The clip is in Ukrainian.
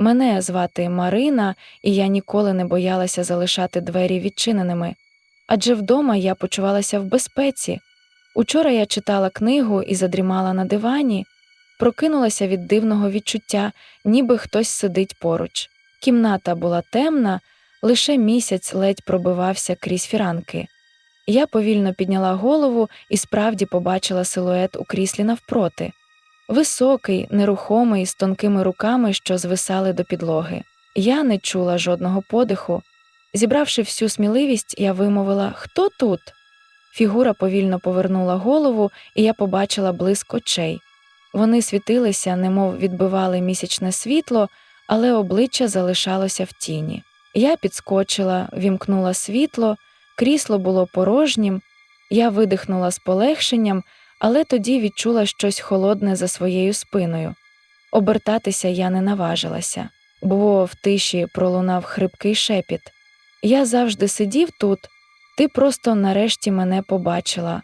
Мене звати Марина, і я ніколи не боялася залишати двері відчиненими. Адже вдома я почувалася в безпеці. Учора я читала книгу і задрімала на дивані, прокинулася від дивного відчуття, ніби хтось сидить поруч. Кімната була темна, лише місяць ледь пробивався крізь фіранки. Я повільно підняла голову і справді побачила силует у кріслі навпроти. Високий, нерухомий, з тонкими руками, що звисали до підлоги. Я не чула жодного подиху. Зібравши всю сміливість, я вимовила Хто тут? Фігура повільно повернула голову, і я побачила блиск очей. Вони світилися, немов відбивали місячне світло, але обличчя залишалося в тіні. Я підскочила, вімкнула світло, крісло було порожнім, я видихнула з полегшенням, але тоді відчула щось холодне за своєю спиною. Обертатися я не наважилася, бо в тиші пролунав хрипкий шепіт. Я завжди сидів тут, ти просто нарешті мене побачила.